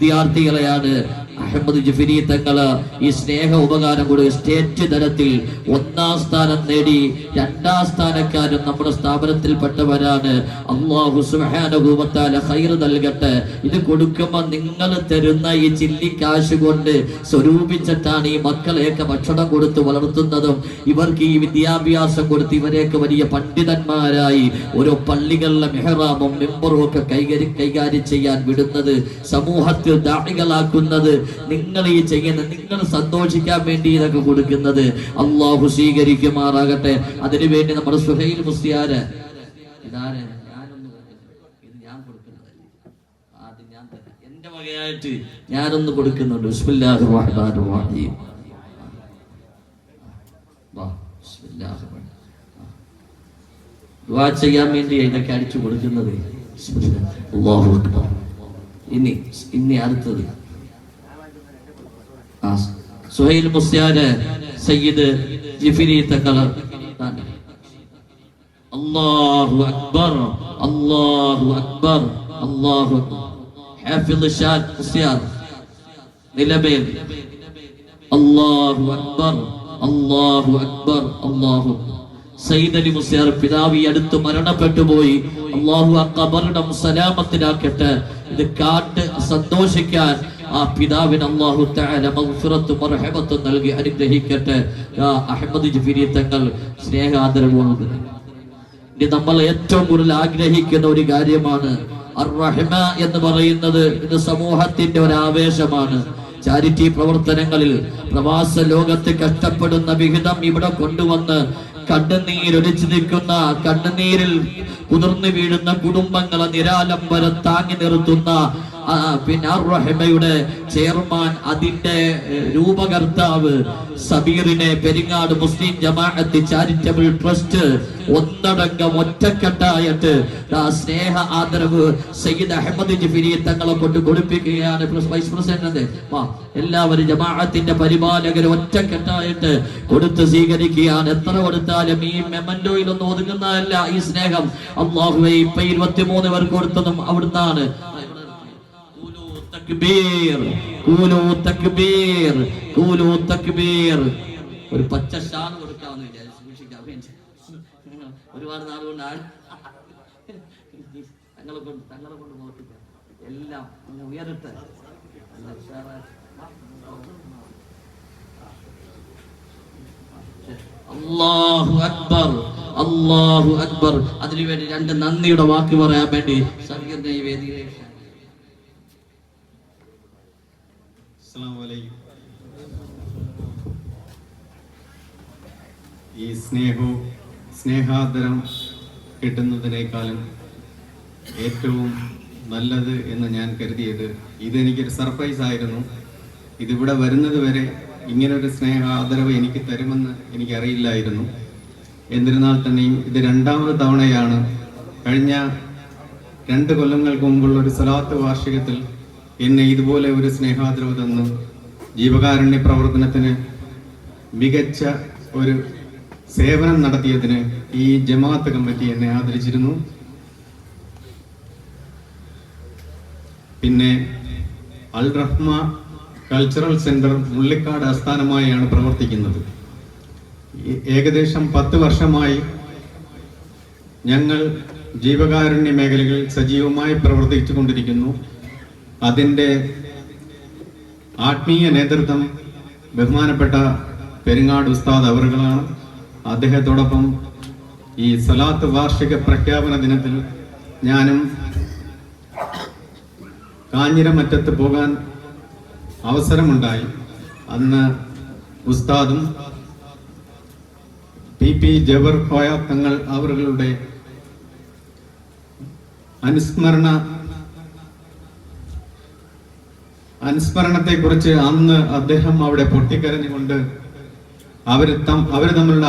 വിദ്യാർത്ഥികളെയാണ് അഹമ്മദ് ജഫരി തങ്ങൾ ഈ സ്നേഹ ഉപകാരം കൂടെ സ്റ്റേറ്റ് തലത്തിൽ ഒന്നാം സ്ഥാനം നേടി രണ്ടാം സ്ഥാനക്കാരും നമ്മുടെ സ്ഥാപനത്തിൽപ്പെട്ടവരാണ്. അള്ളാഹു സുഹാനുഭൂമത്താല ഹൈർ നൽകട്ടെ. ഇത് കൊടുക്കുമ്പോൾ നിങ്ങൾ തരുന്ന ഈ ചില്ലിക്കാശ് കൊണ്ട് സ്വരൂപിച്ചിട്ടാണ് ഈ മക്കളെയൊക്കെ ഭക്ഷണം കൊടുത്ത് വളർത്തുന്നതും. ഇവർക്ക് ഈ വിദ്യാഭ്യാസം കൊടുത്ത് ഇവരെയൊക്കെ വലിയ പണ്ഡിതന്മാരായി ഓരോ പള്ളികളിലെ മെഹറാമും മെമ്പറും ഒക്കെ കൈകാര്യം ചെയ്യാൻ വിടുന്നത് സമൂഹത്തിൽ ദാഹികളാക്കുന്നത് നിങ്ങൾ ഈ ചെയ്യുന്ന നിങ്ങൾ സന്തോഷിക്കാൻ വേണ്ടി ഇതൊക്കെ കൊടുക്കുന്നത്. അള്ളാഹു സ്വീകരിക്കുമാറാകട്ടെ. അതിനു വേണ്ടി നമ്മുടെ സുഹൈൽ മുസ്തിയാര് വകയായിട്ട് ഞാനൊന്ന് കൊടുക്കുന്നുണ്ട്. ബിസ്മില്ലാഹി റഹീം. ദുആ ചെയ്യാൻ വേണ്ടി ഇതൊക്കെ അടിച്ചു കൊടുക്കുന്നത്. അല്ലാഹു ഇനി ഇനി അടുത്തത്. സുഹൈൽ മുസ്യാന് സയ്യിദ് ജിഫിരി തക്കള അള്ളാഹു അക്ബർ അള്ളാഹു അക്ബർ അക്ബർ. ഹാഫിദ് ഷാൻ മുസ്യാർ നിലമേൽ. അല്ലാഹു അക്ബർ അല്ലാഹു അക്ബർ അല്ലാഹു സയ്യിദ് അലി മുസ്യാർ പിതാവ് അടുത്ത് മരണപ്പെട്ടു പോയി. അള്ളാഹു ആ കബറിടം സലാമത്തിലാക്കട്ടെ ഇത് കാട്ട് സന്തോഷിക്കാൻ ആ പിതാവിന് അള്ളാഹു തആല മഗ്ഫിറത്തും മർഹമത്തും നൽകി അനുഗ്രഹിക്കട്ടെ. അഹമ്മദ് ജഫീരി തങ്ങൾ സ്നേഹാദരവുമാണ്. ഇനി നമ്മൾ ഏറ്റവും കൂടുതൽ ആഗ്രഹിക്കുന്ന ഒരു കാര്യമാണ് അർറഹ്മ എന്ന് പറയുന്നത് ഇത് സമൂഹത്തിന്റെ ഒരു ആവേശമാണ് ചാരിറ്റി പ്രവർത്തനങ്ങളിൽ പ്രവാസ ലോകത്ത് കഷ്ടപ്പെടുന്ന വിഹിതം ഇവിടെ കൊണ്ടുവന്ന് കണ്ണുനീരൊലിച്ചു നിൽക്കുന്ന കണ്ണുനീരിൽ കുതിർന്നു വീഴുന്ന കുടുംബങ്ങളെ നിരാലംബരം താങ്ങി നിർത്തുന്ന പിന്നെ അർറഹ്മയുടെ ചെയർമാൻ അതിന്റെ രൂപകർത്താവ് സബീറിനെ പെരിങ്ങാട് മുസ്ലിം ജമാഅത്ത് ചാരിറ്റബിൾ ട്രസ്റ്റ് ഒന്നടങ്കം ഒറ്റക്കെട്ടായിട്ട് ആ സ്നേഹ ആദരവ് സയ്യിദ് അഹമ്മദ് ജഫിരി തങ്ങളെ കൊണ്ട് കൊടുപ്പിക്കുകയാണ് വൈസ് പ്രസിഡന്റ് എല്ലാവരും ജമാഅത്തിന്റെ പരിപാലകർ ഒറ്റക്കെട്ടായിട്ട് കൊടുത്ത് സ്വീകരിക്കുകയാണ്. എത്ര കൊടുത്താലും ഈ മെമന്റോയിലൊന്നും ഒതുങ്ങുന്നതല്ല ഈ സ്നേഹം. അള്ളാഹുവെ ഇപ്പൊ ഇരുപത്തിമൂന്ന് പേർക്ക് കൊടുത്തതും അവിടുന്നാണ്. തക്ബീർ കൂലു തക്ബീർ കൂലു തക്ബീർ ഒരു പച്ച ഷാൾ കൊടുക്കാമെന്ന് വിചാരിച്ചു സൂക്ഷിക്കാം. ഒരുപാട് നാളുകൊണ്ട് ആൾ തങ്ങളെ കൊണ്ട് തങ്ങളെ കൊണ്ട് നോക്കിക്ക എല്ലാം ഉയരട്ടെ. അല്ലാഹു അക്ബർ അല്ലാഹു അക്ബർ അതിനുവേണ്ടി രണ്ട് നന്ദിയുടെ വാക്ക് പറയാൻ വേണ്ടി സംഗീത വേദിയിലേക്ക് ഈ സ്നേഹവും സ്നേഹാദരം കിട്ടുന്നതിനേക്കാളും ഏറ്റവും നല്ലത് എന്ന് ഞാൻ കരുതിയത് ഇതെനിക്കൊരു സർപ്രൈസ് ആയിരുന്നു. ഇതിവിടെ വരുന്നത് വരെ ഇങ്ങനൊരു സ്നേഹ ആദരവ് എനിക്ക് തരുമെന്ന് എനിക്കറിയില്ലായിരുന്നു. എന്നിരുന്നാൽ തന്നെയും ഇത് രണ്ടാമത് തവണയാണ്. കഴിഞ്ഞ രണ്ട് കൊല്ലങ്ങൾക്ക് മുമ്പുള്ള ഒരു സലാത്ത് വാർഷികത്തിൽ എന്നെ ഇതുപോലെ ഒരു സ്നേഹാദരവ് തന്ന്. ജീവകാരുണ്യ പ്രവർത്തനത്തിന് മികച്ച ഒരു സേവനം നടത്തിയതിന് ഈ ജമാഅത്ത് കമ്മിറ്റി എന്നെ ആദരിച്ചിരുന്നു. പിന്നെ അൽ റഹ്മ കൾച്ചറൽ സെന്റർ മുള്ളിക്കാട് ആസ്ഥാനമായാണ് പ്രവർത്തിക്കുന്നത്. ഏകദേശം പത്ത് വർഷമായി ഞങ്ങൾ ജീവകാരുണ്യ മേഖലകളിൽ സജീവമായി പ്രവർത്തിച്ചു കൊണ്ടിരിക്കുന്നു അതിന്റെ ആത്മീയ നേതൃത്വം ബഹുമാനപ്പെട്ട പെരിങ്ങാട് ഉസ്താദ് അവറുകളാണ്. അദ്ദേഹത്തോടൊപ്പം ഈ സലാത്ത് വാർഷിക പ്രഖ്യാപന ദിനത്തിൽ ഞാനും കാഞ്ഞിരമറ്റത്ത് പോകാൻ അവസരമുണ്ടായി. അന്ന് ഉസ്താദും പി പി ജബർ കോയ തങ്ങൾ അവരുടെ അനുസ്മരണ അനുസ്മരണത്തെ കുറിച്ച് അന്ന് അദ്ദേഹം അവിടെ പൊട്ടിക്കരഞ്ഞുകൊണ്ട് അവർ തം അവർ തമ്മിലുള്ള